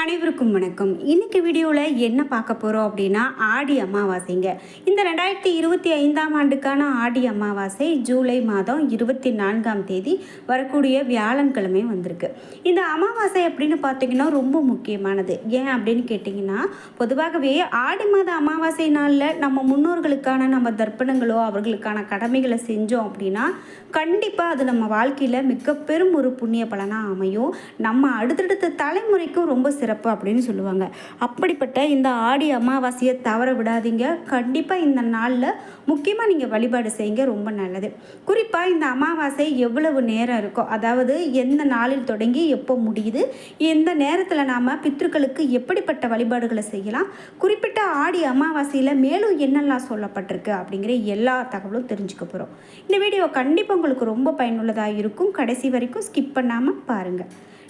அனைவருக்கும் வணக்கம். இன்னைக்கு வீடியோவில் என்ன பார்க்க போகிறோம் அப்படின்னா ஆடி அமாவாசைங்க. இந்த ரெண்டாயிரத்தி இருபத்தி ஐந்தாம் ஆண்டுக்கான ஆடி அமாவாசை ஜூலை மாதம் இருபத்தி நான்காம் தேதி வரக்கூடிய வியாழன்கிழமை வந்திருக்கு. இந்த அமாவாசை அப்படின்னு பார்த்தீங்கன்னா ரொம்ப முக்கியமானது. ஏன் அப்படின்னு கேட்டிங்கன்னா பொதுவாகவே ஆடி மாத அமாவாசை நாளில் நம்ம முன்னோர்களுக்கான நம்ம தர்ப்பணங்களோ அவர்களுக்கான கடமைகளை செஞ்சோம் அப்படின்னா கண்டிப்பாக அது நம்ம வாழ்க்கையில் மிக பெரும் ஒரு புண்ணிய பலனாக அமையும். நம்ம அடுத்தடுத்த தலைமுறைக்கும் ரொம்ப சிறப்பு அப்படின்னு சொல்லுவாங்க. அப்படிப்பட்ட இந்த ஆடி அமாவாசையை தவற விடாதீங்க. கண்டிப்பாக இந்த நாளில் முக்கியமாக நீங்கள் வழிபாடு செய்யுங்க ரொம்ப நல்லது. குறிப்பாக இந்த அமாவாசை எவ்வளவு நேரம் இருக்கோ அதாவது எந்த நாளில் தொடங்கி எப்போ முடியுது எந்த நேரத்தில் நாம் பித்ருக்களுக்கு எப்படிப்பட்ட வழிபாடுகளை செய்யலாம் குறிப்பிட்ட ஆடி அமாவாசையில் மேலும் என்னெல்லாம் சொல்லப்பட்டிருக்கு அப்படிங்கிற எல்லா தகவலும் தெரிஞ்சுக்க போகிறோம் இந்த வீடியோ கண்டிப்பாக உங்களுக்கு ரொம்ப பயனுள்ளதாக இருக்கும். கடைசி வரைக்கும் ஸ்கிப் பண்ணாமல் பாருங்கள்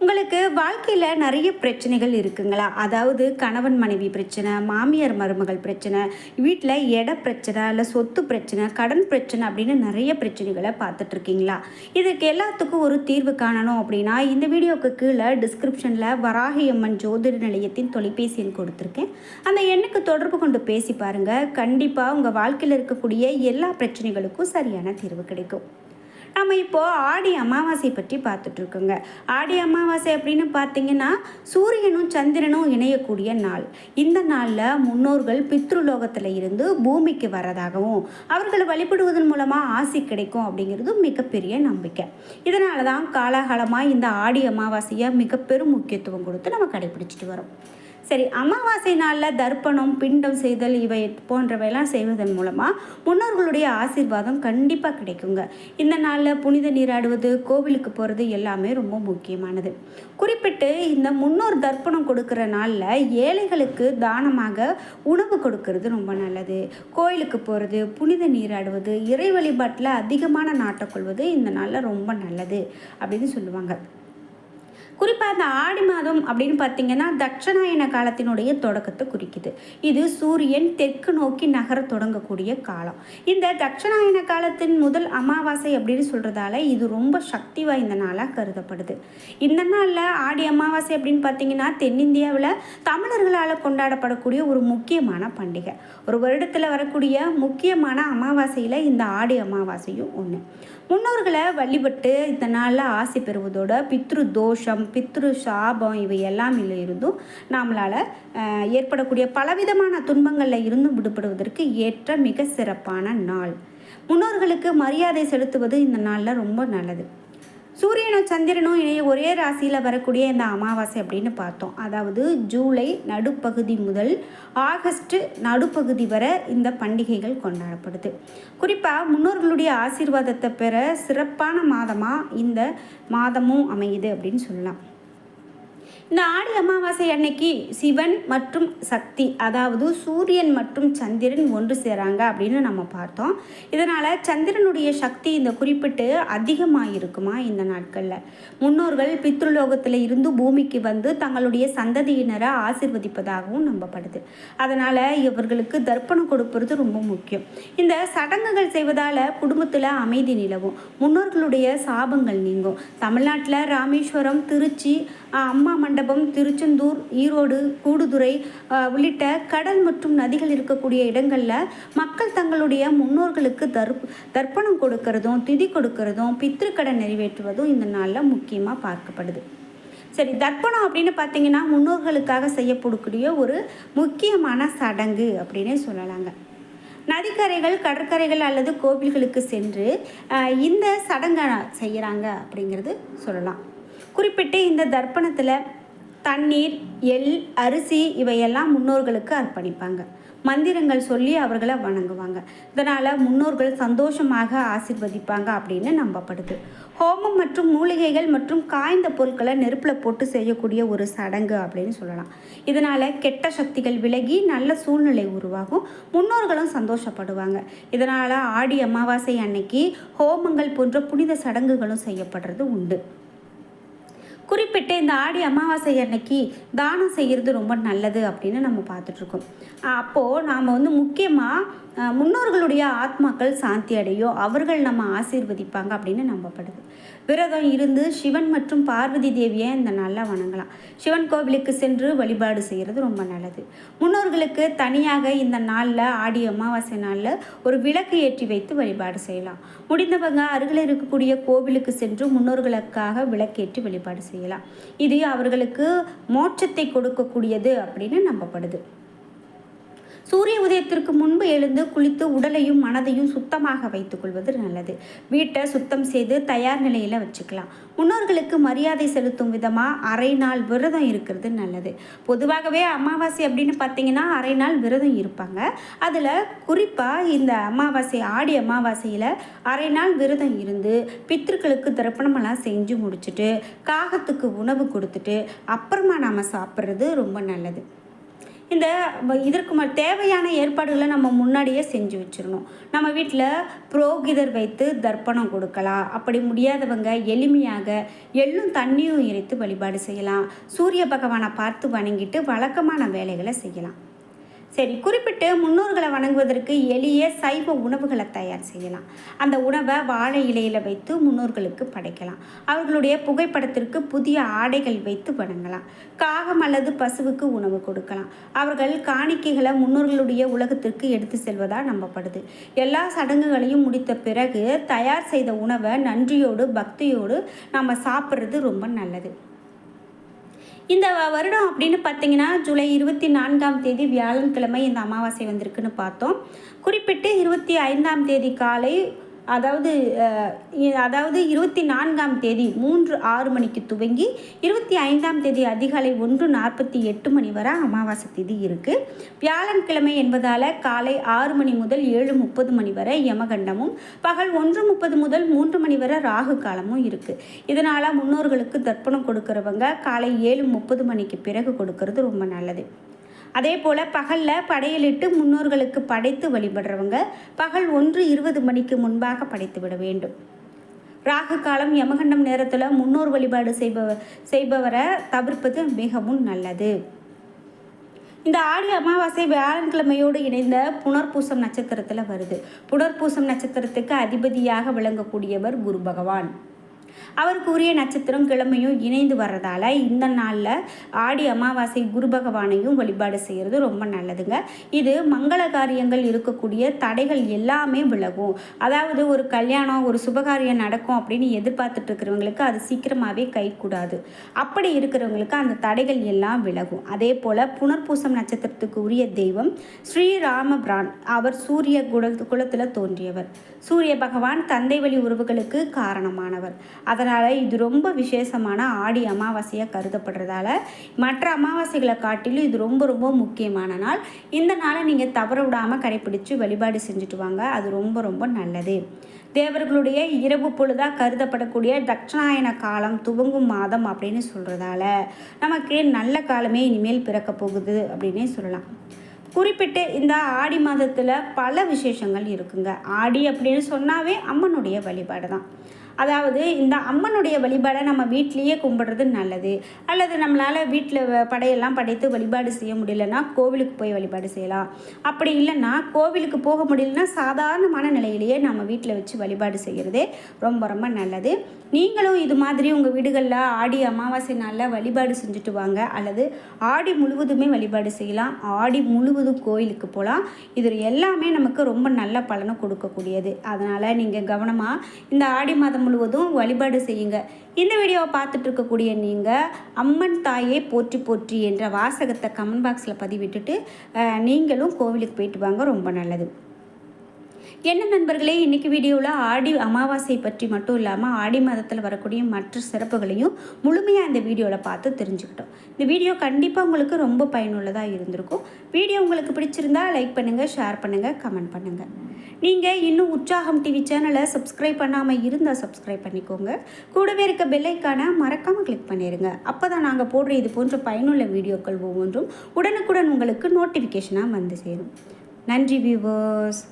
உங்களுக்கு வாழ்க்கையில் நிறைய பிரச்சனைகள் இருக்குங்களா? அதாவது கணவன் மனைவி பிரச்சனை மாமியார் மருமகள் பிரச்சனை வீட்டில் இட பிரச்சனை இல்லை சொத்து பிரச்சனை கடன் பிரச்சனை அப்படின்னு நிறைய பிரச்சனைகளை பார்த்துட்ருக்கீங்களா? இதுக்கு எல்லாத்துக்கும் ஒரு தீர்வு காணணும் அப்படின்னா இந்த வீடியோவுக்கு கீழே டிஸ்கிரிப்ஷனில் வராகி அம்மன் ஜோதிட நிலையத்தின் தொலைபேசி எண் கொடுத்துருக்கேன். அந்த எண்ணுக்கு தொடர்பு கொண்டு பேசி பாருங்கள் கண்டிப்பாக உங்கள் வாழ்க்கையில் இருக்கக்கூடிய எல்லா பிரச்சனைகளுக்கும் சரியான தீர்வு கிடைக்கும். நம்ம இப்போது ஆடி அமாவாசை பற்றி பார்த்துட்ருக்கோங்க. ஆடி அமாவாசை அப்படின்னு பார்த்தீங்கன்னா சூரியனும் சந்திரனும் இணையக்கூடிய நாள். இந்த நாளில் முன்னோர்கள் பித்ருலோகத்தில் இருந்து பூமிக்கு வரதாகவும் அவர்களை வழிபடுவதன் மூலமாக ஆசி கிடைக்கும் அப்படிங்கிறது மிகப்பெரிய நம்பிக்கை. இதனால தான் காலாகாலமாக இந்த ஆடி அமாவாசையை மிக பெரும் முக்கியத்துவம் கொடுத்து நம்ம கடைபிடிச்சிட்டு வரோம். சரி அமாவாசை நாளில் தர்ப்பணம் பிண்டம் செய்தல் இவை போன்றவையெல்லாம் செய்வதன் மூலமாக முன்னோர்களுடைய ஆசீர்வாதம் கண்டிப்பாக கிடைக்குங்க. இந்த நாளில் புனித நீராடுவது கோவிலுக்கு போகிறது எல்லாமே ரொம்ப முக்கியமானது. குறிப்பிட்டு இந்த முன்னோர் தர்ப்பணம் கொடுக்குற நாளில் ஏழைகளுக்கு தானமாக உணவு கொடுக்கறது ரொம்ப நல்லது. கோயிலுக்கு போகிறது புனித நீராடுவது இறை வழிபாட்டில் அதிகமான நாட்டை கொள்வது இந்த நாளில் ரொம்ப நல்லது அப்படின்னு சொல்லுவாங்க. குறிப்பாக அந்த ஆடி மாதம் அப்படின்னு பார்த்தீங்கன்னா தட்சணாயன காலத்தினுடைய தொடக்கத்தை குறிக்குது. இது சூரியன் தெற்கு நோக்கி நகர தொடங்கக்கூடிய காலம். இந்த தட்சணாயன காலத்தின் முதல் அமாவாசை அப்படின்னு சொல்கிறதால இது ரொம்ப சக்தி வாய்ந்த நாளாக கருதப்படுது. இந்த நாளில் ஆடி அமாவாசை அப்படின்னு பார்த்தீங்கன்னா தென்னிந்தியாவில் தமிழர்களால் கொண்டாடப்படக்கூடிய ஒரு முக்கியமான பண்டிகை. ஒரு வருடத்தில் வரக்கூடிய முக்கியமான அமாவாசையில் இந்த ஆடி அமாவாசையும் ஒன்று முன்னோர்களை வழிபட்டு இந்த நாளில் ஆசை பெறுவதோட பித்ரு தோஷம் பித்ரு சாபம் இவை எல்லாம் இல்லை இருந்தும் நம்மளால் ஏற்படக்கூடிய பலவிதமான துன்பங்களில் இருந்தும் விடுபடுவதற்கு ஏற்ற மிக சிறப்பான நாள். முன்னோர்களுக்கு மரியாதை செலுத்துவது இந்த நாளில் ரொம்ப நல்லது. சூரியனும் சந்திரனும் இணைய ஒரே ராசியில் வரக்கூடிய இந்த அமாவாசை அப்படின்னு பார்த்தோம். அதாவது ஜூலை நடுப்பகுதி முதல் ஆகஸ்ட் நடுப்பகுதி வரை இந்த பண்டிகைகள் கொண்டாடப்படுது. குறிப்பாக முன்னோர்களுடைய ஆசீர்வாதத்தை பெற சிறப்பான மாதமாக இந்த மாதமும் அமையுது அப்படின்னு சொல்லலாம். இந்த ஆடி அமாவாசை அன்னைக்கு சிவன் மற்றும் சக்தி அதாவது சூரியன் மற்றும் சந்திரன் ஒன்று சேராங்க அப்படின்னு நம்ம பார்த்தோம். இதனால் சந்திரனுடைய சக்தி இந்த குறிப்பிட்டு அதிகமாக இருக்குமா இந்த நாட்களில்? முன்னோர்கள் பித்ருலோகத்தில் இருந்து பூமிக்கு வந்து தங்களுடைய சந்ததியினரை ஆசிர்வதிப்பதாகவும் நம்பப்படுது. அதனால் இவர்களுக்கு தர்ப்பணம் கொடுப்பது ரொம்ப முக்கியம். இந்த சடங்குகள் செய்வதால் குடும்பத்தில் அமைதி நிலவும். முன்னோர்களுடைய சாபங்கள் நீங்கும். தமிழ்நாட்டில் ராமேஸ்வரம் திருச்சி அம்மா மண்டபம் திருச்செந்தூர் ஈரோடு கூடுதுறை உள்ளிட்ட கடல் மற்றும் நதிகள் இருக்கக்கூடிய இடங்களில் மக்கள் தங்களுடைய முன்னோர்களுக்கு தர்ப் தர்ப்பணம் கொடுக்கறதும் திதி கொடுக்கறதும் பித்திருக்கடன் நிறைவேற்றுவதும் இந்த நாளில் முக்கியமாக பார்க்கப்படுது. சரி தர்ப்பணம் அப்படின்னு பார்த்தீங்கன்னா முன்னோர்களுக்காக செய்யப்படக்கூடிய ஒரு முக்கியமான சடங்கு அப்படின்னே சொல்லலாங்க. நதிக்கரைகள் கடற்கரைகள் அல்லது கோவில்களுக்கு சென்று இந்த சடங்கை செய்கிறாங்க அப்படிங்கிறது சொல்லலாம். குறிப்பிட்டு இந்த தர்ப்பணத்தில் தண்ணீர் எள் அரிசி இவையெல்லாம் முன்னோர்களுக்கு அர்ப்பணிப்பாங்க. மந்திரங்கள் சொல்லி அவர்களை வணங்குவாங்க. இதனால் முன்னோர்கள் சந்தோஷமாக ஆசிர்வதிப்பாங்க அப்படின்னு நம்பப்படுது. ஹோமம் மற்றும் மூலிகைகள் மற்றும் காய்ந்த பொருட்களை நெருப்பில் போட்டு செய்யக்கூடிய ஒரு சடங்கு அப்படின்னு சொல்லலாம். இதனால் கெட்ட சக்திகள் விலகி நல்ல சூழ்நிலை உருவாகும். முன்னோர்களும் சந்தோஷப்படுவாங்க. இதனால் ஆடி அமாவாசை அன்னைக்கு ஹோமங்கள் போன்ற புனித சடங்குகளும் செய்யப்படுறது உண்டு. குறிப்பிட்டு இந்த ஆடி அமாவாசை அன்னைக்கு தானம் செய்கிறது ரொம்ப நல்லது அப்படின்னு நம்ம பார்த்துட்ருக்கோம் அப்போது நாம் வந்து முக்கியமாக முன்னோர்களுடைய ஆத்மாக்கள் சாந்தி அடையும் அவர்கள் நம்ம ஆசீர்வதிப்பாங்க அப்படின்னு நம்பப்படுது. விரதம் இருந்து சிவன் மற்றும் பார்வதி தேவியை இந்த நாளில் வணங்கலாம். சிவன் கோவிலுக்கு சென்று வழிபாடு செய்கிறது ரொம்ப நல்லது. முன்னோர்களுக்கு தனியாக இந்த நாளில் ஆடி அமாவாசை நாளில் ஒரு விளக்கு ஏற்றி வைத்து வழிபாடு செய்யலாம். முடிந்தவங்க அருகில் இருக்கக்கூடிய கோவிலுக்கு சென்று முன்னோர்களுக்காக விளக்கேற்றி வழிபாடு செய்யலாம். இது அவர்களுக்கு மோட்சத்தை கொடுக்கக்கூடியது அப்படின்னு நம்பப்படுது. சூரிய உதயத்திற்கு முன்பு எழுந்து குளித்து உடலையும் மனதையும் சுத்தமாக வைத்துக்கொள்வது நல்லது. வீட்டை சுத்தம் செய்து தயார் நிலையில் வச்சுக்கலாம். முன்னோர்களுக்கு மரியாதை செலுத்தும் விதமாக அரை நாள் விரதம் இருக்கிறது நல்லது. பொதுவாகவே அமாவாசை அப்படின்னு பார்த்தீங்கன்னா அரை நாள் விரதம் இருப்பாங்க. அதில் குறிப்பாக இந்த அமாவாசை ஆடி அமாவாசையில் அரை நாள் விரதம் இருந்து பித்திருக்களுக்கு தர்ப்பணமெல்லாம் செஞ்சு முடிச்சுட்டு காகத்துக்கு உணவு கொடுத்துட்டு அப்புறமா நாம் சாப்பிட்றது ரொம்ப நல்லது. இந்த இதற்கு ம தேவையான ஏற்பாடுகளை நம்ம முன்னாடியே செஞ்சு வச்சிடணும் நம்ம வீட்டில் புரோகிதர் வைத்து தர்ப்பணம் கொடுக்கலாம். அப்படி முடியாதவங்க எளிமையாக எள்ளும் தண்ணியும் இறைத்து வழிபாடு செய்யலாம். சூரிய பகவானை பார்த்து வணங்கிட்டு வழக்கமான வேலைகளை செய்யலாம். சரி குறிப்பிட்டு முன்னோர்களை வணங்குவதற்கு எளிய சைவ உணவுகளை தயார் செய்யலாம். அந்த உணவை வாழை இலையில் வைத்து முன்னோர்களுக்கு படைக்கலாம். அவர்களுடைய புகைப்படத்திற்கு புதிய ஆடைகள் வைத்து வணங்கலாம். காகம் அல்லது பசுவுக்கு உணவு கொடுக்கலாம். அவர்கள் காணிக்கைகளை முன்னோர்களுடைய உலகத்திற்கு எடுத்து செல்வதாக நம்பப்படுது. எல்லா சடங்குகளையும் முடித்த பிறகு தயார் செய்த உணவை நன்றியோடு பக்தியோடு நம்ம சாப்பிட்றது ரொம்ப நல்லது. இந்த வருடம் அப்படின்னு பார்த்தீங்கன்னா ஜூலை இருபத்தி நான்காம் தேதி வியாழன்கிழமை இந்த அமாவாசை வந்திருக்குன்னு பார்த்தோம். குறிப்பிட்டு இருபத்தி ஐந்தாம் தேதி காலை அதாவது அதாவது இருபத்தி நான்காம் தேதி மூன்று ஆறு மணிக்கு துவங்கி இருபத்தி ஐந்தாம் தேதி அதிகாலை ஒன்று நாற்பத்தி எட்டு மணி வரை அமாவாசை தேதி இருக்குது வியாழன்கிழமை என்பதால் காலை ஆறு மணி முதல் ஏழு முப்பது மணி வரை யமகண்டமும் பகல் ஒன்று முப்பது முதல் மூன்று மணி வரை ராகு காலமும் இருக்குது இதனால் முன்னோர்களுக்கு தர்ப்பணம் கொடுக்குறவங்க காலை ஏழு முப்பது மணிக்கு பிறகு கொடுக்கறது ரொம்ப நல்லது. அதே போல் பகலில் படையலிட்டு முன்னோர்களுக்கு படைத்து வழிபடுறவங்க பகல் ஒன்று இருபது மணிக்கு முன்பாக படைத்து விட வேண்டும். ராகு காலம் யமகண்டம் நேரத்தில் முன்னோர் வழிபாடு செய்பவர் செய்பவரை தவிர்ப்பது மிகவும் நல்லது. இந்த ஆடி அமாவாசை வியாழக்கிழமையோடு இணைந்த புனர்பூசம் நட்சத்திரத்தில் வருது. புனர்பூசம் நட்சத்திரத்துக்கு அதிபதியாக விளங்கக்கூடியவர் குரு பகவான். அவருக்கு உரிய நட்சத்திரம் கிழமையும் இணைந்து வர்றதால இந்த நாளில் ஆடி அமாவாசை குரு பகவானையும் வழிபாடு செய்கிறது ரொம்ப நல்லதுங்க. இது மங்கள காரியங்கள் இருக்கக்கூடிய தடைகள் எல்லாமே விலகும். அதாவது ஒரு கல்யாணம் ஒரு சுபகாரியம் நடக்கும் அப்படின்னு எதிர்பார்த்துட்டு இருக்கிறவங்களுக்கு அது சீக்கிரமாகவே கைக்கூடாது அப்படி இருக்கிறவங்களுக்கு அந்த தடைகள் எல்லாம் விலகும். அதே போல் புனர்பூசம் நட்சத்திரத்துக்கு உரிய தெய்வம் ஸ்ரீராம பிரான் அவர் சூரிய குல குலத்தில் தோன்றியவர். சூரிய பகவான் தந்தை வழி உறவுகளுக்கு காரணமானவர். அதனால் இது ரொம்ப விசேஷமான ஆடி அமாவாசையாக கருதப்படுறதால மற்ற அமாவாசைகளை காட்டிலும் இது ரொம்ப ரொம்ப முக்கியமான நாள். இந்த நாளை நீங்கள் தவற விடாமல் கடைப்பிடித்து வழிபாடு செஞ்சுட்டு வாங்க. அது ரொம்ப ரொம்ப நல்லது. தேவர்களுடைய இரவு பொழுதாக கருதப்படக்கூடிய தட்சிணாயன காலம் துவங்கும் மாதம் அப்படின்னு சொல்கிறதால நமக்கு நல்ல காலமே இனிமேல் பிறக்க போகுது அப்படின்னே சொல்லலாம். குறிப்பிட்டு இந்த ஆடி மாதத்தில் பல விசேஷங்கள் இருக்குங்க. ஆடி அப்படின்னு சொன்னாவே அம்மனுடைய வழிபாடு தான் அதாவது இந்த அம்மனுடைய வழிபாடை நம்ம வீட்லேயே கும்பிடுறது நல்லது. அல்லது நம்மளால் வீட்டில் படையெல்லாம் படைத்து வழிபாடு செய்ய முடியலன்னா கோவிலுக்கு போய் வழிபாடு செய்யலாம். அப்படி இல்லைன்னா கோவிலுக்கு போக முடியலன்னா சாதாரணமான நிலையிலேயே நம்ம வீட்டில் வச்சு வழிபாடு செய்கிறதே ரொம்ப ரொம்ப நல்லது. நீங்களும் இது மாதிரி உங்கள் வீடுகளில் ஆடி அமாவாசை நாளில் வழிபாடு செஞ்சுட்டு வாங்க. அல்லது ஆடி முழுவதுமே வழிபாடு செய்யலாம். ஆடி முழுவதும் கோயிலுக்கு போகலாம். இது எல்லாமே நமக்கு ரொம்ப நல்ல பலனை கொடுக்கக்கூடியது. அதனால் நீங்கள் கவனமாக இந்த ஆடி மாதம் முழுவதும் வழிபாடு செய்யுங்க. இந்த வீடியோவை பார்த்துட்டு இருக்கக்கூடிய நீங்கள் அம்மன் தாயே போற்றி போற்றி என்ற வாசகத்தை கமெண்ட் பாக்ஸில் பதிவிட்டுட்டு நீங்களும் கோவிலுக்கு போயிட்டு வாங்க ரொம்ப நல்லது. என்ன நண்பர்களே இன்றைக்கி வீடியோவில் ஆடி அமாவாசை பற்றி மட்டும் இல்லாமல் ஆடி மாதத்தில் வரக்கூடிய மற்ற சிறப்புகளையும் முழுமையாக இந்த வீடியோவில் பார்த்து தெரிஞ்சுக்கிட்டோம். இந்த வீடியோ கண்டிப்பாக உங்களுக்கு ரொம்ப பயனுள்ளதாக இருந்திருக்கும். வீடியோ உங்களுக்கு பிடிச்சிருந்தா லைக் பண்ணுங்கள் ஷேர் பண்ணுங்கள் கமெண்ட் பண்ணுங்கள் நீங்கள் இன்னும் உற்சாகம் டிவி சேனலை சப்ஸ்கிரைப் பண்ணாமல் இருந்தால் சப்ஸ்கிரைப் பண்ணிக்கோங்க. கூடவே இருக்க பெல்லைக்கான மறக்காமல் கிளிக் பண்ணிடுங்க அப்போ தான் நாங்கள் போடுற இது போன்ற பயனுள்ள வீடியோக்கள் ஒவ்வொன்றும் உடனுக்குடன் உங்களுக்கு நோட்டிஃபிகேஷனாக வந்து சேரும். நன்றி வியூவர்ஸ்